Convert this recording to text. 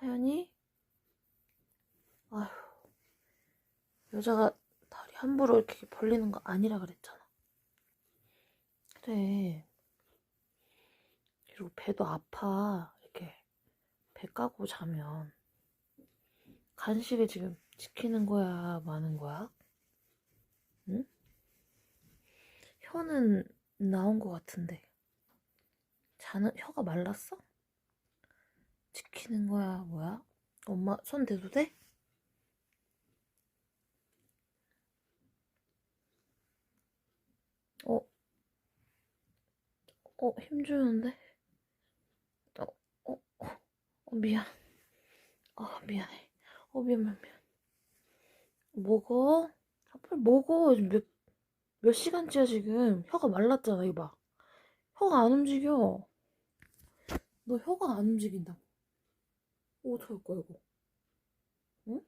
하연이? 아휴, 여자가 다리 함부로 이렇게 벌리는 거 아니라 그랬잖아. 그래. 그리고 배도 아파. 이렇게 배 까고 자면. 간식을 지금 지키는 거야, 마는 거야? 응? 혀는 나온 거 같은데. 자는, 혀가 말랐어? 지키는 거야, 뭐야? 엄마 손 대도 돼? 어, 어, 힘주는데? 어, 어, 어, 어, 미안. 아, 미안해. 어, 미안, 미안, 미안. 먹어? 아, 빨리 먹어. 몇, 몇 시간째야, 지금. 혀가 말랐잖아, 이거 봐. 혀가 안 움직여. 너 혀가 안 움직인다고. 어떡할 거야, 이거? 응?